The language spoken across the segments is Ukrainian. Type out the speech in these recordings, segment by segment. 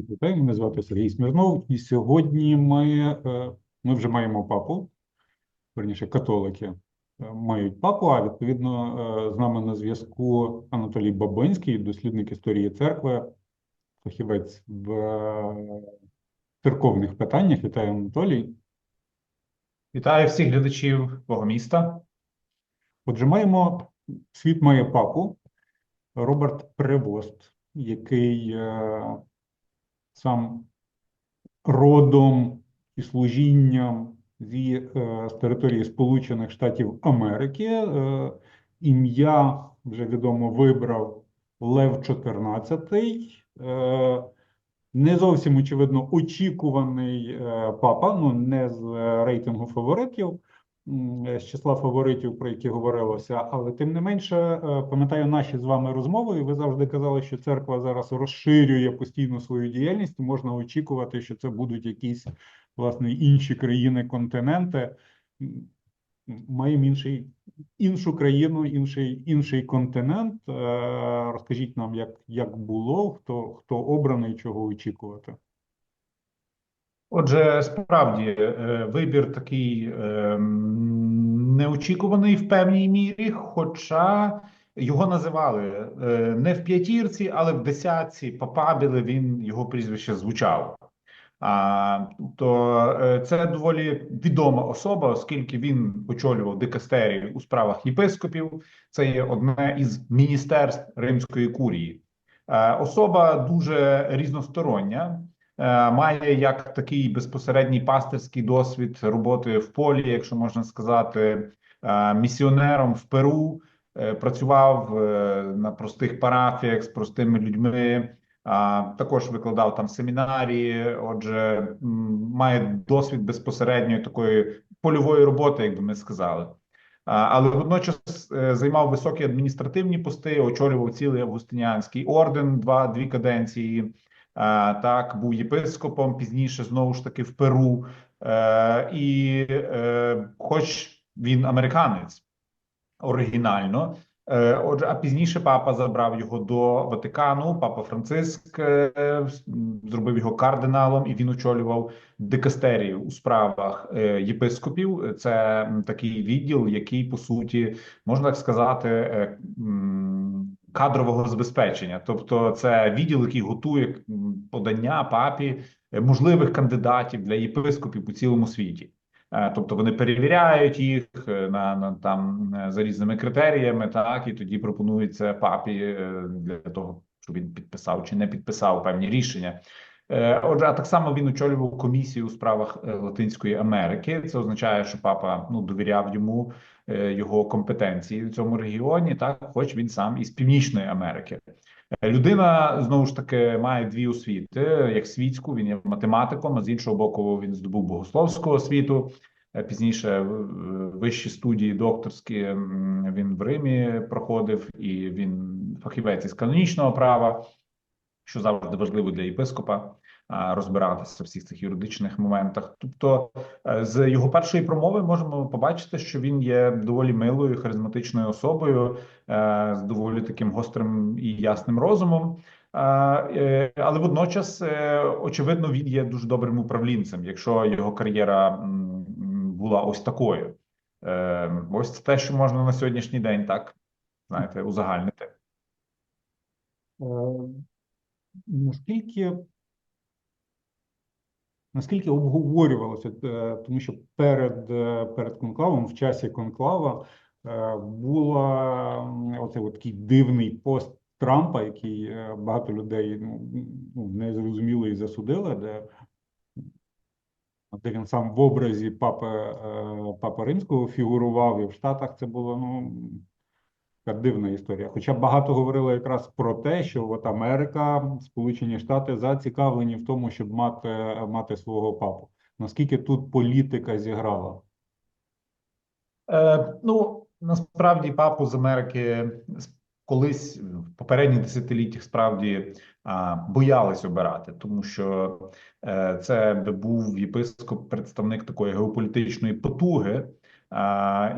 Всіх вітаю, мене звати Сергій Смірнов, і сьогодні ми, е, ми вже маємо папу, верніше, католики е, мають папу, а відповідно е, з нами на зв'язку Анатолій Бабинський, дослідник історії церкви, фахівець в церковних питаннях. Вітаю, Анатолій. Вітаю всіх глядачів Богоміста. Отже, маємо світ має папу Роберт Превост, який сам родом і служінням зі е, з території Сполучених Штатів Америки. Е, ім'я вже відомо вибрав Лев XIV. Е, не зовсім очевидно очікуваний папа, ну не з рейтингу фаворитів, з числа фаворитів, про які говорилося, але тим не менше, е, пам'ятаю наші з вами розмови, і ви завжди казали, що церква зараз розширює постійно свою діяльність, можна очікувати, що це будуть якісь власне інші країни, континенти. Маємо інший, іншу країну, інший, інший континент. Е, Розкажіть нам, як, як було, хто, хто обраний, чого очікувати. Отже, справді е, вибір такий е, м, неочікуваний в певній мірі, хоча його називали е, не в п'ятірці, але в десятці попабіли він його прізвище звучало. А, то е, це доволі відома особа, оскільки він очолював дикастерію у справах єпископів. Це є одне із міністерств Римської курії. Е, Особа дуже різностороння, має як такий безпосередній пастирський досвід роботи в полі, якщо можна сказати, е, місіонером в Перу. е, Працював е, на простих парафіях з простими людьми. Також викладав там семінарії. Отже, має досвід безпосередньої такої польової роботи, як би ми сказали. Але водночас е, займав високі адміністративні пости, очолював цілий Августиніанський орден, два дві каденції. Так, був єпископом пізніше знову ж таки в Перу. Е, і, е, хоч він американець оригінально. Е, Отже, а пізніше папа забрав його до Ватикану. Папа Франциск зробив його кардиналом, і він очолював дикастерію у справах єпископів. Це такий відділ, який по суті можна так сказати. Кадрового забезпечення, тобто це відділ, який готує подання папі е, можливих кандидатів для єпископів у цілому світі. Е, Тобто вони перевіряють їх е, на, на там за різними критеріями, так і тоді пропонується папі для того, щоб він підписав чи не підписав певні рішення. Отже, а так само він очолював комісію у справах Латинської Америки. Це означає, що папа ну довіряв йому його компетенції в цьому регіоні, так хоч він сам із Північної Америки. Е, Людина знову ж таки має дві освіти: як світську, він є математиком, а з іншого боку, він здобув богословську освіту. Е, Пізніше вищі студії докторські він в Римі проходив, і він фахівець із канонічного права, що завжди важливо для єпископа розбиратися в всіх цих юридичних моментах. Тобто, е, з його першої промови можемо побачити, що він є доволі милою, харизматичною особою е, з доволі таким гострим і ясним розумом. Е, Але водночас, очевидно, він є дуже добрим управлінцем, якщо його кар'єра була ось такою. Ось це те, що можна на сьогоднішній день, так знаєте, узагальнити. Наскільки, наскільки обговорювалося, е, тому що перед, е, перед конклавом, в часі конклава, е, була от такий дивний пост Трампа, який багато людей ну, ну, не зрозуміли і засудили, де, де він сам в образі папи, папи Римського фігурував, і в Штатах це було ну, така дивна історія. Хоча багато говорили якраз про те, що от Америка, Сполучені Штати зацікавлені в тому, щоб мати, мати свого папу. Наскільки тут політика зіграла? Е, ну насправді папу з Америки колись в попередніх десятиліттях справді а, боялись обирати, тому що е, це був єпископ, представник такої геополітичної потуги.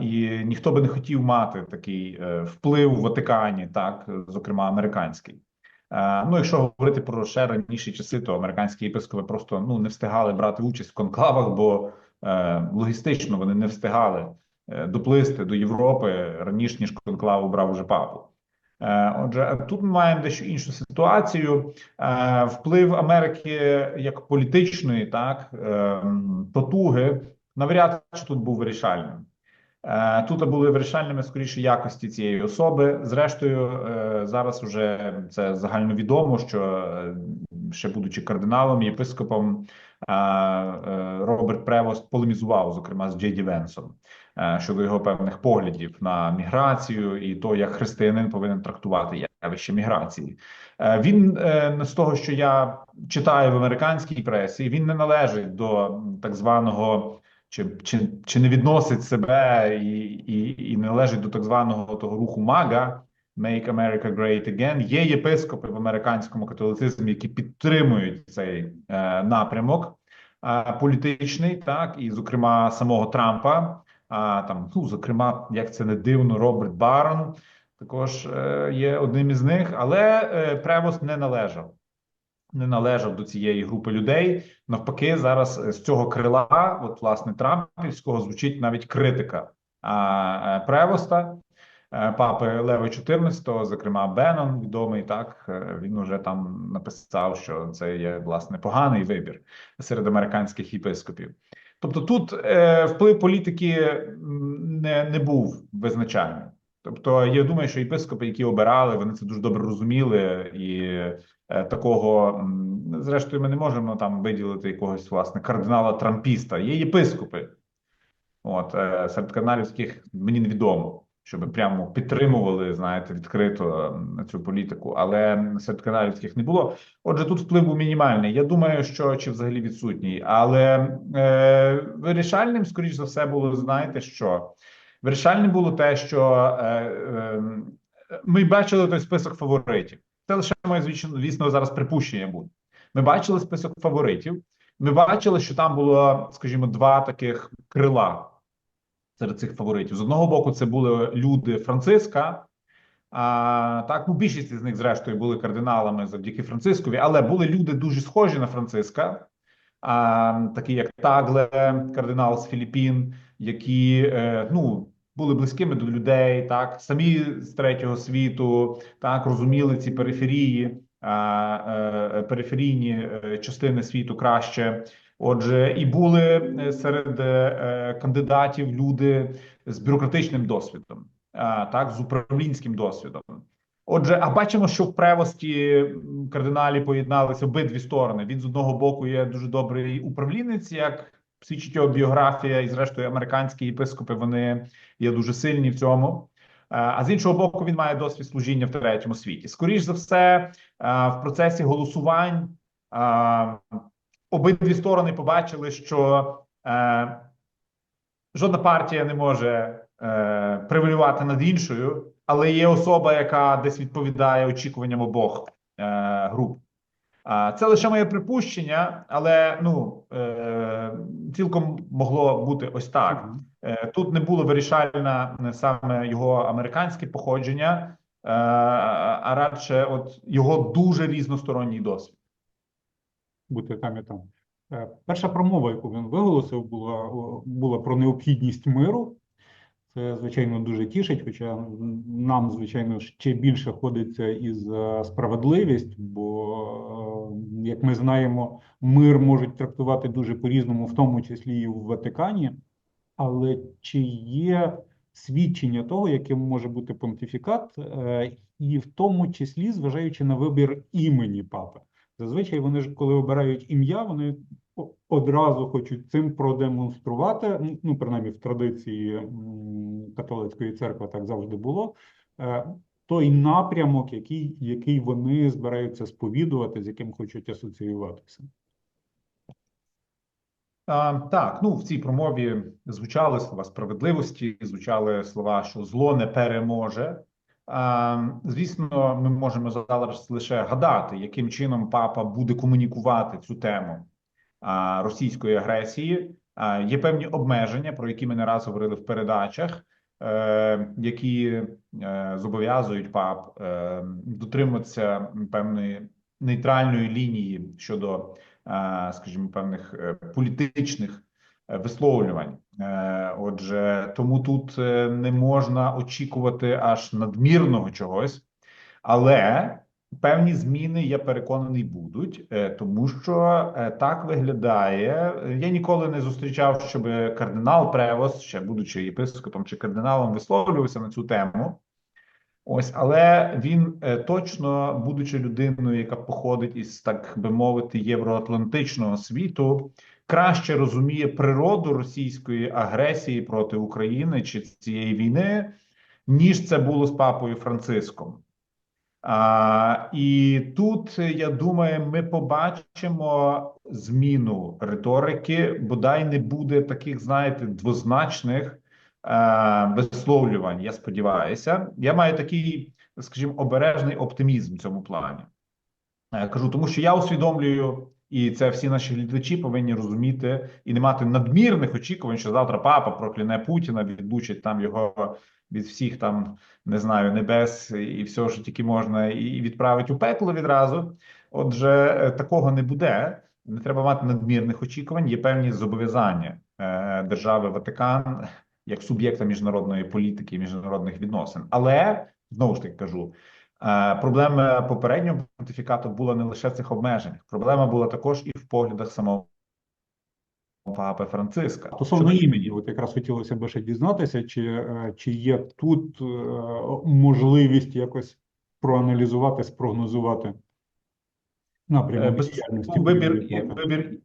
І ніхто би не хотів мати такий е, вплив в Ватикані, так, зокрема американський. Е, Ну, якщо говорити про ще раніші часи, то американські єпископи просто ну не встигали брати участь в конклавах, бо е, логістично вони не встигали е, доплисти до Європи раніше ніж конклав обрав уже папу. Е, Отже, тут ми маємо дещо іншу ситуацію. Е, Вплив Америки як політичної, так ем, потуги навряд чи тут був вирішальним. Е, Тут були вирішальними скоріше якості цієї особи. Зрештою, е, зараз уже це загальновідомо, що е, ще будучи кардиналом, єпископом, е, е, Роберт Превост полемізував, зокрема з Джей Ді Венсом щодо його певних поглядів на міграцію і то, як християнин повинен трактувати явище міграції. Він з того, що я читаю в американській пресі, він не належить до так званого чи, чи, чи не відносить себе і, і, і належить до так званого того руху МАГА Make America Great Again. Є єпископи в американському католицизмі, які підтримують цей е, напрямок е, політичний, так і зокрема самого Трампа. А там, ну зокрема, як це не дивно, Роберт Барон також е, є одним із них, але е, Превост не належав. Не належав до цієї групи людей. Навпаки, зараз з цього крила, от власне Трампівського, звучить навіть критика а, е, Превоста, е, папи Лева XIV, зокрема Беннон, відомий так. е, Він уже там написав, що це є власне поганий вибір серед американських єпископів. Тобто, тут е, вплив політики не, не був визначальним. Тобто, я думаю, що єпископи, які обирали, вони це дуже добре розуміли і такого зрештою, ми не можемо там виділити якогось власне кардинала Трампіста. Є єпископи. От е, серед каналівських мені невідомо, щоб прямо підтримували, знаєте, відкрито цю політику, але серед каналівських не було. Отже, тут вплив був мінімальний. Я думаю, що чи взагалі відсутній, але е, вирішальним, скоріш за все, було знаєте, що вирішальним було те, що е, е, ми бачили той список фаворитів. Це лише моє звісно, зараз припущення буде. Ми бачили список фаворитів. Ми бачили, що там було, скажімо, два таких крила серед цих фаворитів. З одного боку, це були люди Франциска. А, так, ну більшість з них, зрештою, були кардиналами завдяки Францискові, але були люди дуже схожі на Франциска, а, такі як Тагле, кардинал з Філіппін, які е, ну були близькими до людей, так самі з третього світу, так розуміли ці периферії, а, е, периферійні е, частини світу краще. Отже, і були е, серед е, кандидатів люди з бюрократичним досвідом, так з управлінським досвідом. Отже, а бачимо, що в превості кардиналі поєдналися обидві сторони. Він з одного боку є дуже добрий управлінець, як свідчить його біографія, і зрештою американські єпископи вони є дуже сильні в цьому. Е, А з іншого боку, він має досвід служіння в третьому світі. Скоріш за все, е, в процесі голосувань е, обидві сторони побачили, що жодна партія не може привалювати над іншою, але є особа, яка десь відповідає очікуванням обох груп. Це лише моє припущення, але ну е, цілком могло бути ось так. Е, Тут не було вирішальне саме його американське походження, е, а радше, от його дуже різносторонній досвід. бути там і там. Перша промова, яку він виголосив, була, була про необхідність миру. Це, звичайно, дуже тішить, хоча нам, звичайно, ще більше ходиться із е, справедливість, бо, е, як ми знаємо, мир можуть трактувати дуже по-різному, в тому числі і в Ватикані. Але чи є свідчення того, яким може бути понтифікат, е, і в тому числі зважаючи на вибір імені папи? Зазвичай вони ж, коли обирають ім'я, вони одразу хочуть цим продемонструвати. Ну, принаймні, в традиції католицької церкви так завжди було. е, Той напрямок, який, який вони збираються сповідувати, з яким хочуть асоціюватися. А, так, ну в цій промові звучали слова справедливості, звучали слова, що зло не переможе. А, звісно, ми можемо зараз лише гадати, яким чином папа буде комунікувати цю тему російської агресії. Є певні обмеження, про які ми не раз говорили в передачах. е, які е, зобов'язують пап е, дотримуватися певної нейтральної лінії щодо, скажімо, певних політичних висловлювань. Отже, тому тут не можна очікувати аж надмірного чогось, але певні зміни, я переконаний, будуть, е, тому що е, так виглядає. Я ніколи не зустрічав, щоб кардинал Превос, ще будучи єпископом чи кардиналом, висловлювався на цю тему. Ось, але він е, точно, будучи людиною, яка походить із, так би мовити, євроатлантичного світу, краще розуміє природу російської агресії проти України чи цієї війни, ніж це було з папою Франциском. А, і тут я думаю, ми побачимо зміну риторики, бодай не буде таких, знаєте, двозначних а, висловлювань. Я сподіваюся, я маю такий, скажімо, обережний оптимізм в цьому плані. Я Кажу, тому що я усвідомлюю, і це всі наші глядачі повинні розуміти і не мати надмірних очікувань, що завтра папа прокляне Путіна, відлучить там його від всіх там не знаю небес і всього, що тільки можна, і відправить у пекло відразу. Отже, е, такого не буде. Не треба мати надмірних очікувань. Є певні зобов'язання е, держави Ватикан як суб'єкта міжнародної політики і міжнародних відносин. Але знову ж таки кажу. Е, Проблема попереднього понтифікату була не лише в цих обмеженнях. Проблема була також і в поглядах самого папи Франциска. Стосовно імені, от якраз хотілося б ще дізнатися, чи, е, чи є тут е, можливість якось проаналізувати, спрогнозувати напрямок без діяльності. вибір, вибір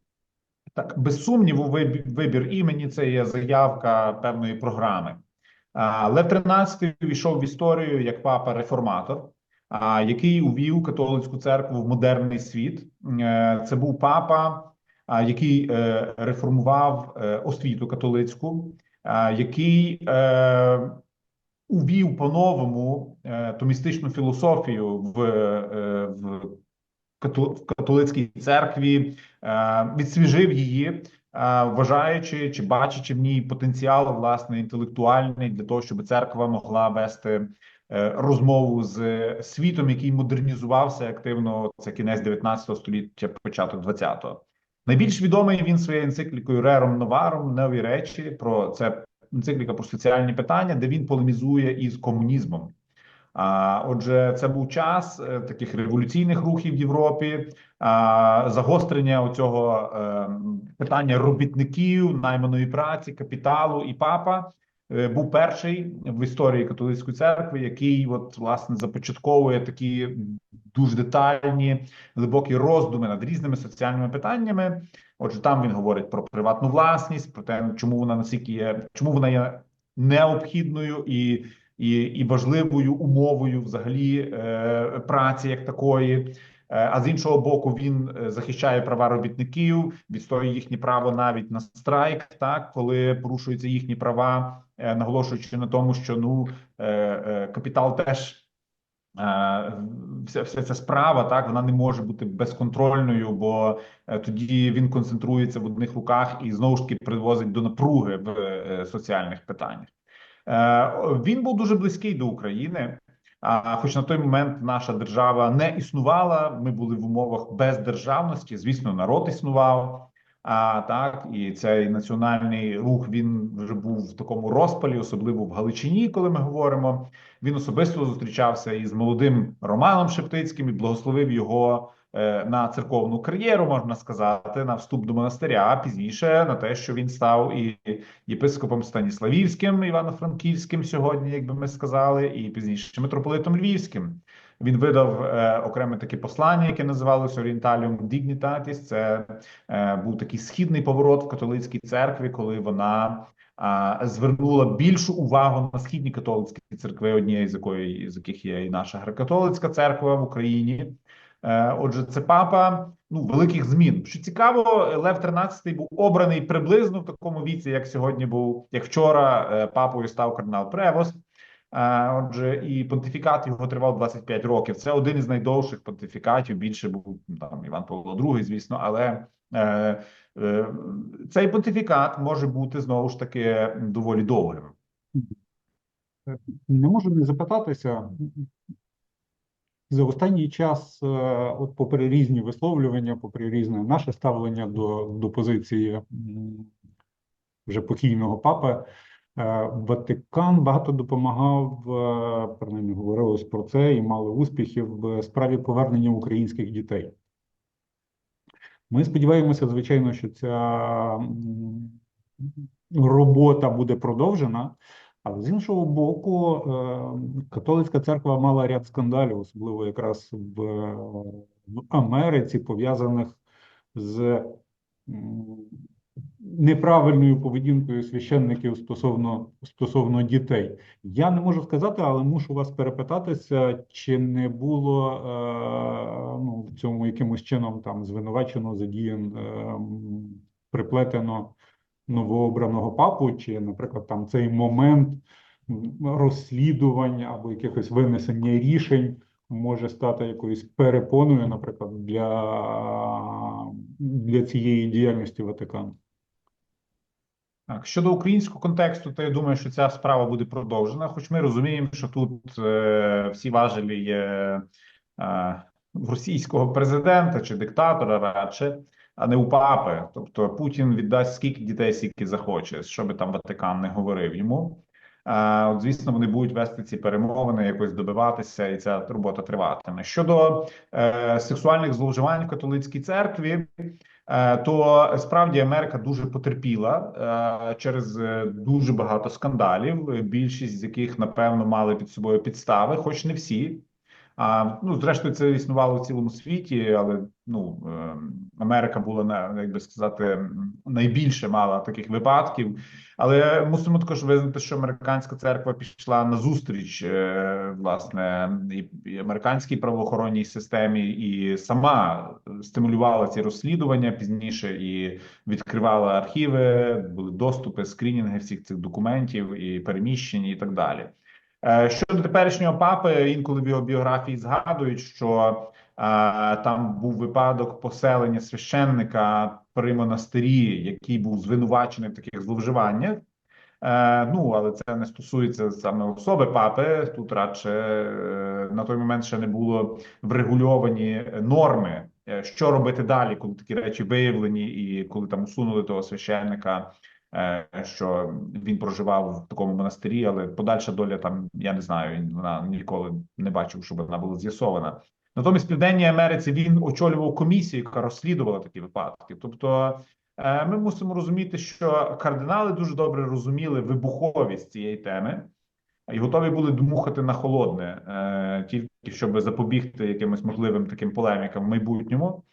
так, без сумніву, вибір, імені це є заявка певної програми. Лев XIII війшов в історію як папа реформатор, який увів католицьку церкву в модерний світ. Е, Це був папа, який е, реформував е, освіту католицьку, який увів по-новому томістичну філософію в, в католицькій церкві, відсвіжив її, вважаючи чи бачачи в ній потенціал власне інтелектуальний для того, щоб церква могла вести розмову з світом, який модернізувався активно. Це кінець 19 століття, початок 20-го. Найбільш відомий він своєю енциклікою Рером Новаром нові речі про це енцикліка про соціальні питання, де він полемізує із комунізмом. А отже, це був час е, таких революційних рухів в Європі, а, загострення оцього е, питання робітників, найманої праці, капіталу і папа е, був перший в історії католицької церкви, який от власне започатковує такі дуже детальні глибокі роздуми над різними соціальними питаннями. Отже, там він говорить про приватну власність, про те, чому вона наскільки є, чому вона є необхідною і і, і важливою умовою взагалі е, праці як такої. Е, А з іншого боку, він е, захищає права робітників, відстоює їхнє право навіть на страйк, так коли порушуються їхні права, е, наголошуючи на тому, що ну капітал теж. Вся, вся ця справа так вона не може бути безконтрольною, бо тоді він концентрується в одних руках і знову ж таки привозить до напруги в соціальних питаннях. Він був дуже близький до України. А хоч на той момент наша держава не існувала, ми були в умовах бездержавності. Звісно, народ існував. А так і цей національний рух він вже був в такому розпалі, особливо в Галичині, коли ми говоримо. Він особисто зустрічався із молодим Романом Шептицьким і благословив його на церковну кар'єру, можна сказати, на вступ до монастиря. А пізніше на те, що він став і єпископом Станіславівським, Івано-Франківським сьогодні, як би ми сказали, і пізніше митрополитом Львівським. Він видав е, окреме таке послання, яке називалося Orientalium Dignitatis. Це е, був такий східний поворот в католицькій церкві, коли вона а, звернула більшу увагу на східні католицькі церкви, однією з якої з яких є і наша греко-католицька церква в Україні. Е, Отже, це папа ну великих змін. Що цікаво, Лев XIII був обраний приблизно в такому віці, як сьогодні був, як вчора е, папою став кардинал Превос. Е, Отже, і понтифікат його тривав 25 років. Це один із найдовших понтифікатів. Більше був там Іван Павло II, звісно, але е, е, цей понтифікат може бути знову ж таки доволі довгим. Не можу не запитатися. За останній час, е, от попри різні висловлювання, попри різне наше ставлення до, до позиції вже покійного папи, е, Ватикан багато допомагав, е, принаймні говорилось про це і мали успіхів в справі повернення українських дітей. Ми сподіваємося, звичайно, що ця робота буде продовжена. Але з іншого боку, е, католицька церква мала ряд скандалів, особливо якраз в, в Америці, пов'язаних з неправильною поведінкою священників стосовно, стосовно дітей. Я не можу сказати, але мушу вас перепитатися, чи не було е, ну, в цьому якимось чином там звинувачено, задіян, е, приплетено новообраного папу, чи, наприклад, там цей момент м, розслідувань або якихось винесення рішень може стати якоюсь перепоною, наприклад, для, для цієї діяльності Ватикану. Так, щодо українського контексту, то я думаю, що ця справа буде продовжена. Хоч ми розуміємо, що тут е, всі важелі є е, російського президента чи диктатора радше, а не у папи. Тобто Путін віддасть скільки дітей, скільки захоче, що би там Ватикан не говорив йому. Е, от, звісно, вони будуть вести ці перемовини, якось добиватися, і ця робота триватиме. Щодо е, сексуальних зловживань в католицькій церкві. Е, то справді Америка дуже потерпіла е, через е, дуже багато скандалів, більшість з яких напевно мали під собою підстави, хоч не всі. А ну, зрештою, це існувало в цілому світі, але ну Америка була на як би сказати найбільше мала таких випадків. Але мусимо також визнати, що американська церква пішла на зустріч власне і, і американській правоохоронній системі, і сама стимулювала ці розслідування пізніше і відкривала архіви, були доступи, скринінги всіх цих документів і переміщень, і так далі. Щодо теперішнього папи, інколи в його біографії згадують, що а, там був випадок поселення священника при монастирі, який був звинувачений в таких зловживаннях. Е, ну але це не стосується саме особи папи. Тут радше е, на той момент ще не було врегульовані норми, е, що робити далі, коли такі речі виявлені, і коли там усунули того священника. Е, що він проживав в такому монастирі, але подальша доля там я не знаю. Вона ніколи не бачив, щоб вона була з'ясована. Натомість в Південній Америці він очолював комісію, яка розслідувала такі випадки. Тобто, е, ми мусимо розуміти, що кардинали дуже добре розуміли вибуховість цієї теми і готові були дмухати на холодне, е, тільки щоб запобігти якимось можливим таким полемікам в майбутньому.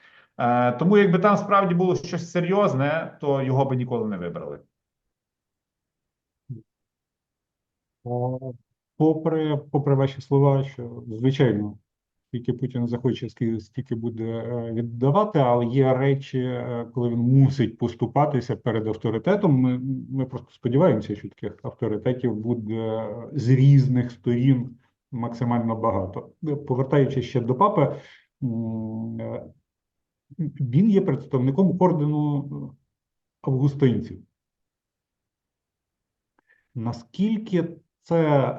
Тому, якби там справді було щось серйозне, то його би ніколи не вибрали. Попри, попри ваші слова, що звичайно, скільки Путін захоче, стільки буде е, віддавати, але є речі, е, коли він мусить поступатися перед авторитетом. Ми, ми просто сподіваємося, що таких авторитетів буде з різних сторін максимально багато. Повертаючись ще до папи, е, він є представником ордену августинців. Наскільки це е,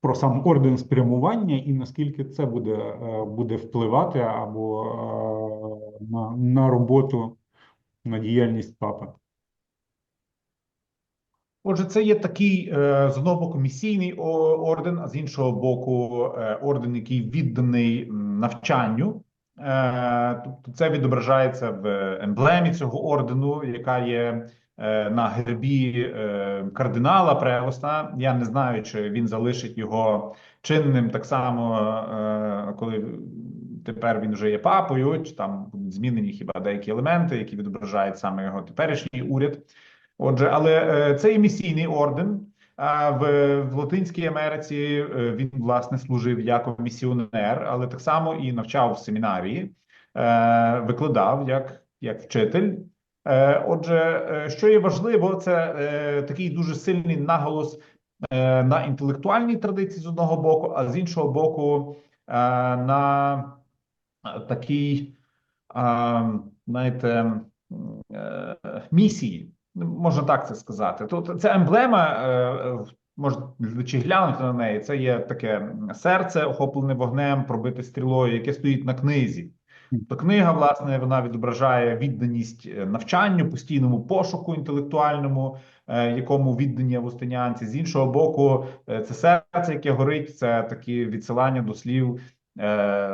про сам орден спрямування, і наскільки це буде е, буде впливати або е, на, на роботу, на діяльність папи? Отже, це є такий е, з одного боку місійний орден, а з іншого боку, е, орден, який відданий навчанню. Е, тобто, це відображається в емблемі цього ордену, яка є на гербі кардинала Превоста. Я не знаю, чи він залишить його чинним так само, коли тепер він вже є папою, чи там будуть змінені хіба деякі елементи, які відображають саме його теперішній уряд. Отже, але е, це і місійний орден. В, в Латинській Америці е, він власне служив як місіонер, але так само і навчав в семінарії, е, викладав як як вчитель. Отже, що є важливо, це такий дуже сильний наголос на інтелектуальній традиції з одного боку, а з іншого боку, на такій, знаєте, місії. Можна так це сказати. Тут це емблема, е, можна глядачі глянути на неї. Це є таке серце, охоплене вогнем, пробите стрілою, яке стоїть на книзі. То книга, власне, вона відображає відданість е, навчанню, постійному пошуку інтелектуальному, е, якому віддані августинянці. З іншого боку, це серце, яке горить, це такі відсилання до слів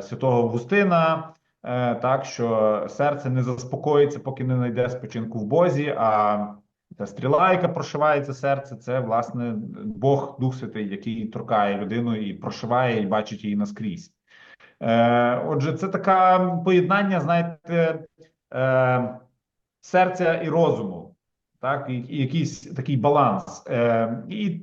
святого Августина. Е, так що серце не заспокоїться, поки не знайде спочинку в Бозі. А та стріла, яка прошиває це серце, це власне Бог Дух Святий, який торкає людину і прошиває, і бачить її наскрізь. Е, отже, це таке поєднання, знаєте, е, серця і розуму, так, і, якийсь такий баланс. І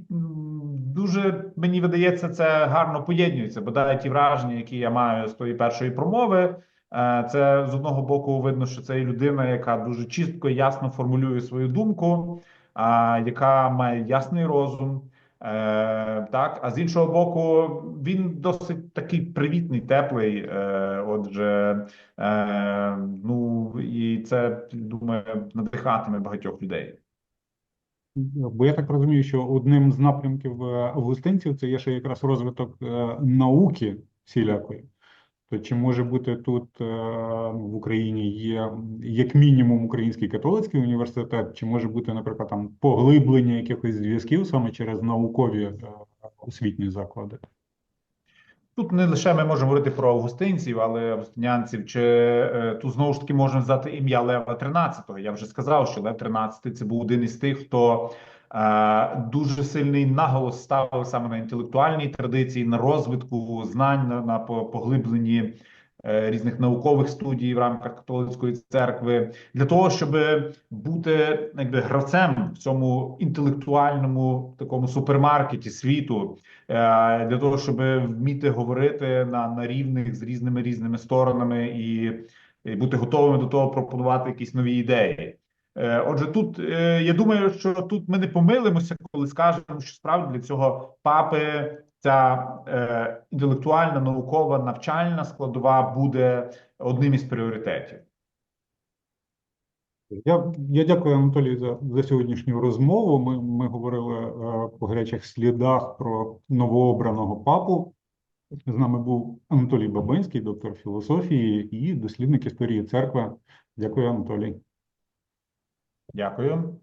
дуже мені видається, це гарно поєднується, бо ті враження, які я маю з тої першої промови. Е, Це з одного боку видно, що це людина, яка дуже чітко ясно формулює свою думку, а яка має ясний розум. Е, так, а з іншого боку, він досить такий привітний, теплий. Е, отже, е, ну і це думаю, надихатиме багатьох людей. Бо я так розумію, що одним з напрямків е, августинців це є ще якраз розвиток е, науки всілякої. То чи може бути тут е, в Україні є як мінімум Український католицький університет, чи може бути, наприклад, там поглиблення якихось зв'язків саме через наукові е, освітні заклади? Тут не лише ми можемо говорити про августинців, але августинянців, чи е, тут знову ж таки можна взяти ім'я Лева XIII. Я вже сказав, що Лев XIII – це був один із тих, хто дуже сильний наголос ставив саме на інтелектуальній традиції, на розвитку знань, на, на по- поглибленні е, різних наукових студій в рамках католицької церкви, для того, щоб бути якби гравцем в цьому інтелектуальному такому супермаркеті світу. Е, для того, щоб вміти говорити на, на рівних з різними різними сторонами і, і бути готовими до того пропонувати якісь нові ідеї. Е, Отже, тут е, я думаю, що тут ми не помилимося, коли скажемо, що справді для цього папи ця е, інтелектуальна, наукова, навчальна складова буде одним із пріоритетів. Я, я дякую Анатолій за, за сьогоднішню розмову. Ми, ми говорили е, по гарячих слідах про новообраного папу. З нами був Анатолій Бабинський, доктор філософії і дослідник історії церкви. Дякую, Анатолій. Дякую.